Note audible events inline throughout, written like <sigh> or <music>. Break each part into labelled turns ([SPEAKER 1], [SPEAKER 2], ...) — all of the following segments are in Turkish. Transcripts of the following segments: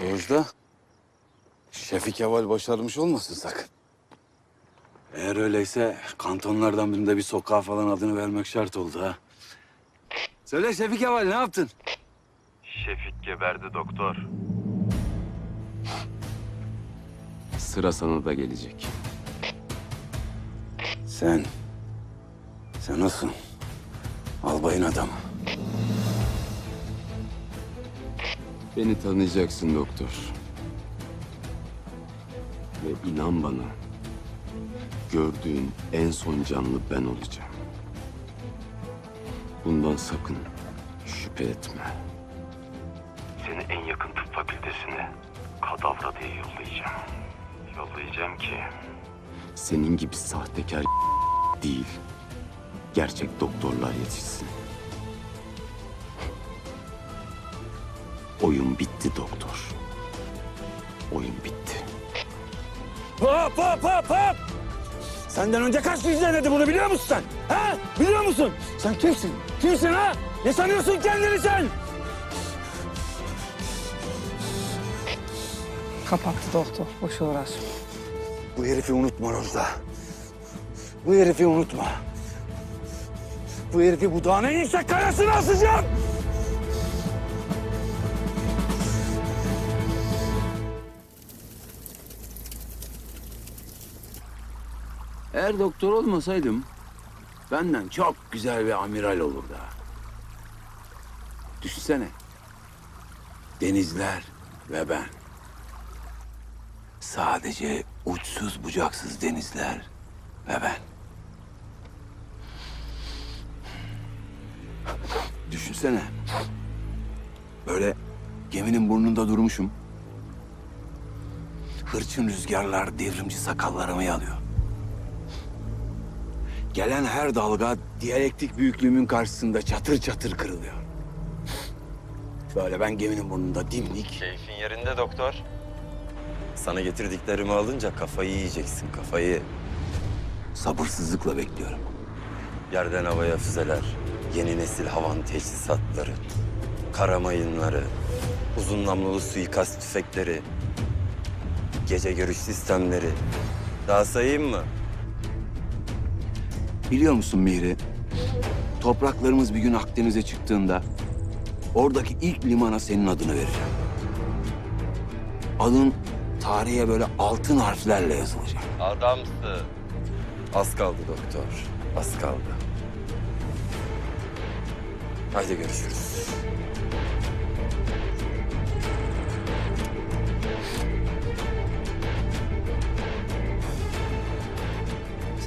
[SPEAKER 1] Doğuşta Şefik Kemal başarmış olmasın sakın. Eğer öyleyse kantonlardan birinde bir sokağa falan adını vermek şart oldu ha. Söyle Şefik Kemal ne yaptın?
[SPEAKER 2] Şefik geberdi doktor.
[SPEAKER 3] Sıra sana da gelecek.
[SPEAKER 1] Sen, sen nasılsın? Albayın adamı.
[SPEAKER 3] Beni tanıyacaksın doktor. Ve inan bana, gördüğün en son canlı ben olacağım. Bundan sakın şüphe etme.
[SPEAKER 2] Seni en yakın tıp fakültesine kadavra diye yollayacağım. Yollayacağım ki
[SPEAKER 3] Senin gibi sahtekar <laughs> değil, gerçek doktorlar yetişsin. Oyun bitti doktor. Oyun bitti.
[SPEAKER 1] Hop hop hop hop! Senden önce kaç kişi denedi bunu biliyor musun sen? Ha? Biliyor musun? Sen kimsin? Kimsin ha? Ne sanıyorsun kendini sen?
[SPEAKER 4] Kapattı doktor. Boş uğraş.
[SPEAKER 1] Bu herifi unutma Rozda. Bu herifi unutma. Bu herifi budağın en yüksek kayasına asacağım. Eğer doktor olmasaydım benden çok güzel bir amiral olurdu. ha. Düşünsene. Denizler ve ben. Sadece uçsuz bucaksız denizler ve ben. Düşünsene. Böyle geminin burnunda durmuşum. Hırçın rüzgarlar devrimci sakallarımı yalıyor. Gelen her dalga diyalektik büyüklüğümün karşısında çatır çatır kırılıyor. Böyle ben geminin burnunda dimdik,
[SPEAKER 2] Keyfin yerinde doktor. Sana getirdiklerimi alınca kafayı yiyeceksin kafayı.
[SPEAKER 1] sabırsızlıkla bekliyorum.
[SPEAKER 2] Yerden havaya füzeler, yeni nesil havan teçhizatları, kara mayınları, uzun namlulu suikast tüfekleri, gece görüş sistemleri. Daha sayayım mı?
[SPEAKER 1] Biliyor musun Mihri? Topraklarımız bir gün Akdeniz'e çıktığında oradaki ilk limana senin adını vereceğim. Adın tarihe böyle altın harflerle yazılacak.
[SPEAKER 2] Adamsın. Az kaldı doktor, az kaldı. Haydi görüşürüz.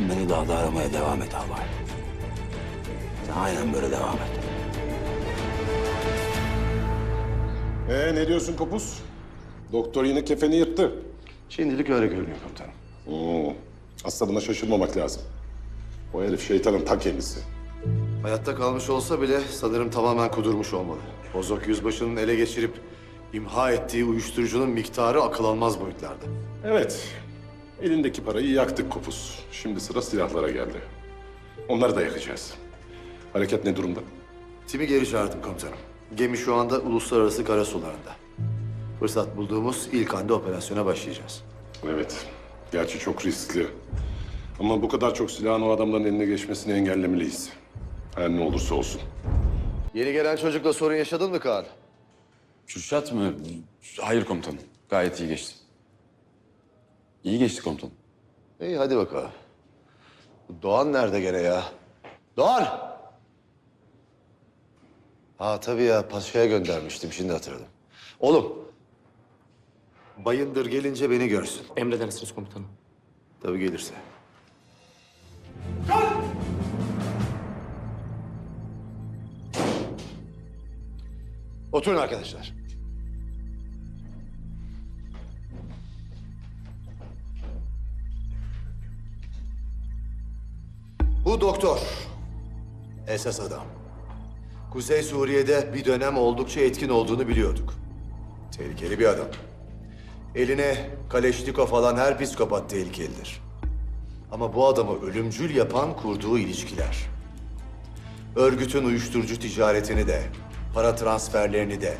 [SPEAKER 1] Beni daha da aramaya devam et albay. Sen aynen böyle devam et.
[SPEAKER 5] Ee ne diyorsun Kopuz? Doktor yine kefeni yırttı.
[SPEAKER 6] Şimdilik öyle görünüyor komutanım.
[SPEAKER 5] Oo, aslında buna şaşırmamak lazım. O herif şeytanın ta kendisi.
[SPEAKER 6] Hayatta kalmış olsa bile sanırım tamamen kudurmuş olmalı. Bozok yüzbaşının ele geçirip imha ettiği uyuşturucunun miktarı akıl almaz boyutlarda.
[SPEAKER 5] Evet, elindeki parayı yaktık Kopuz. Şimdi sıra silahlara geldi. Onları da yakacağız. Hareket ne durumda?
[SPEAKER 6] Timi geri çağırdım komutanım. Gemi şu anda uluslararası karasularında. Fırsat bulduğumuz ilk anda operasyona başlayacağız.
[SPEAKER 5] Evet, gerçi çok riskli. Ama bu kadar çok silahın o adamların eline geçmesini engellemeliyiz. Her ne olursa olsun.
[SPEAKER 6] Yeni gelen çocukla sorun yaşadın mı Kaan?
[SPEAKER 3] Kürşat mı? Hayır komutanım. Gayet iyi geçti. İyi geçti komutanım.
[SPEAKER 6] İyi hadi bakalım. Bu Doğan nerede gene ya? Doğan! Ha tabii ya Paşa'ya göndermiştim şimdi hatırladım. Oğlum. Bayındır gelince beni görsün.
[SPEAKER 7] Emredersiniz komutanım.
[SPEAKER 6] Tabii gelirse. Oturun arkadaşlar. Doktor. Esas adam. Kuzey Suriye'de bir dönem oldukça etkin olduğunu biliyorduk. Tehlikeli bir adam. Eline Kaleşnikov falan her psikopat tehlikelidir. Ama bu adamı ölümcül yapan kurduğu ilişkiler. Örgütün uyuşturucu ticaretini de, para transferlerini de,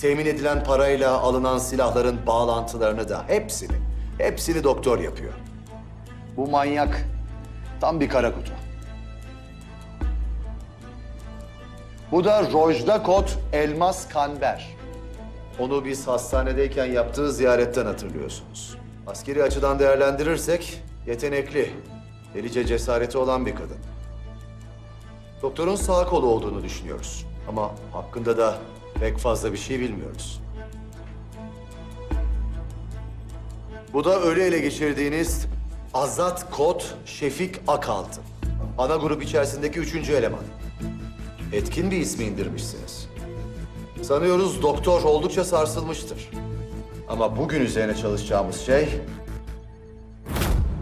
[SPEAKER 6] temin edilen parayla alınan silahların bağlantılarını da hepsini, hepsini doktor yapıyor. Bu manyak tam bir kara kutu. Bu da Rojda Kot Elmas Kanber. Onu biz hastanedeyken yaptığı ziyaretten hatırlıyorsunuz. Askeri açıdan değerlendirirsek yetenekli, delice cesareti olan bir kadın. Doktorun sağ kolu olduğunu düşünüyoruz. Ama hakkında da pek fazla bir şey bilmiyoruz. Bu da ölü ele geçirdiğiniz Azat Kot Şefik Akaltı. Ana grup içerisindeki üçüncü eleman. Etkin bir ismi indirmişsiniz. Sanıyoruz doktor oldukça sarsılmıştır. Ama bugün üzerine çalışacağımız şey...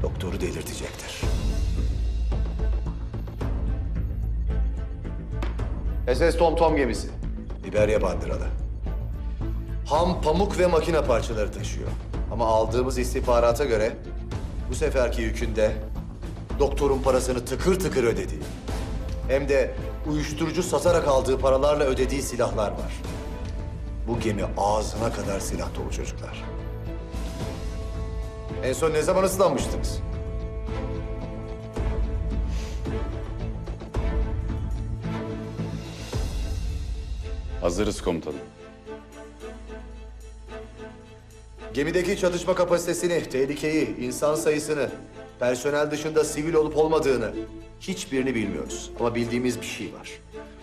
[SPEAKER 6] ...doktoru delirtecektir. SS Tom Tom gemisi. Liberya bandıralı. Ham pamuk ve makine parçaları taşıyor. Ama aldığımız istihbarata göre bu seferki yükünde doktorun parasını tıkır tıkır ödediği hem de uyuşturucu satarak aldığı paralarla ödediği silahlar var. Bu gemi ağzına kadar silah dolu çocuklar. En son ne zaman ıslanmıştınız?
[SPEAKER 3] Hazırız komutanım.
[SPEAKER 6] Gemideki çatışma kapasitesini, tehlikeyi, insan sayısını, personel dışında sivil olup olmadığını hiçbirini bilmiyoruz. Ama bildiğimiz bir şey var.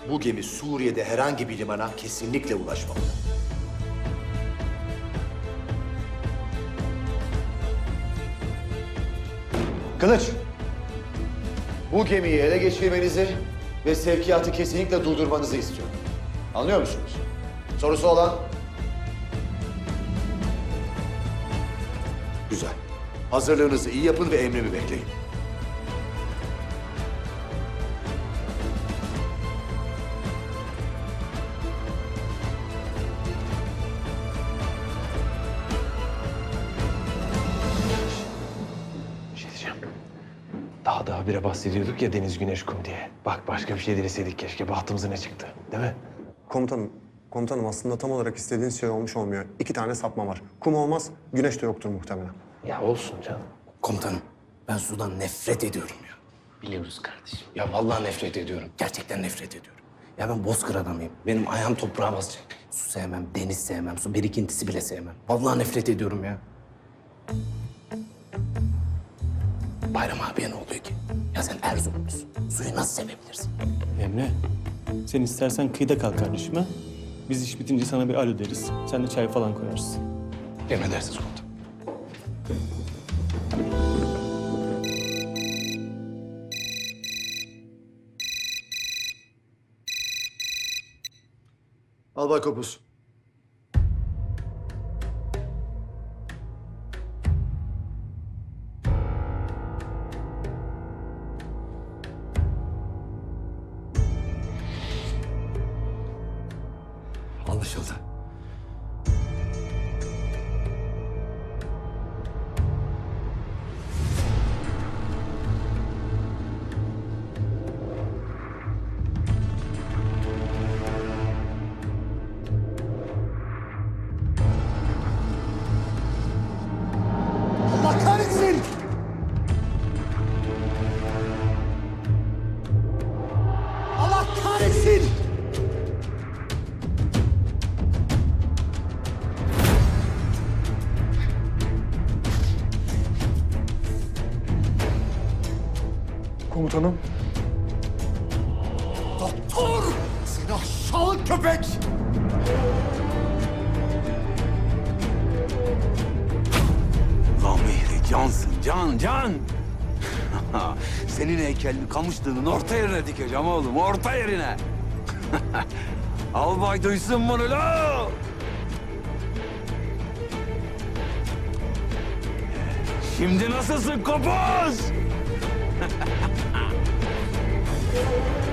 [SPEAKER 6] Bu gemi Suriye'de herhangi bir limana kesinlikle ulaşmamalı. Kılıç, bu gemiyi ele geçirmenizi ve sevkiyatı kesinlikle durdurmanızı istiyorum. Anlıyor musunuz? Sorusu olan? Güzel. Hazırlığınızı iyi yapın ve emrimi bekleyin.
[SPEAKER 7] Daha daha bire bahsediyorduk ya deniz güneş kum diye. Bak başka bir şey dileseydik keşke. Bahtımıza ne çıktı değil mi?
[SPEAKER 8] Komutanım, komutanım aslında tam olarak istediğiniz şey olmuş olmuyor. İki tane sapma var. Kum olmaz, güneş de yoktur muhtemelen.
[SPEAKER 7] Ya olsun canım.
[SPEAKER 9] Komutanım, ben sudan nefret ediyorum ya.
[SPEAKER 7] Biliyoruz kardeşim. Ya vallahi nefret ediyorum.
[SPEAKER 9] Gerçekten nefret ediyorum. Ya ben bozkır adamıyım. Benim ayağım toprağa basacak. Su sevmem, deniz sevmem, su birikintisi bile sevmem. Vallahi nefret ediyorum ya. Bayram abiye ne oluyor ki? Ya sen Erzurumlusun. Suyu nasıl sevebilirsin?
[SPEAKER 10] Emre, sen istersen kıyıda kal kardeşim ha? Biz iş bitince sana bir alo deriz. Sen de çay falan koyarsın.
[SPEAKER 9] Emredersiniz komutanım.
[SPEAKER 6] Albay Kopuz. 小的。
[SPEAKER 8] Komutanım,
[SPEAKER 6] Doktor! Seni aşağılık köpek!
[SPEAKER 1] Lan cansın, can, can. <laughs> Senin heykelini kamışlığının orta yerine dikeceğim oğlum, orta yerine. <laughs> Albay duysun bunu la. Şimdi nasılsın kopuz? <laughs> Thank you.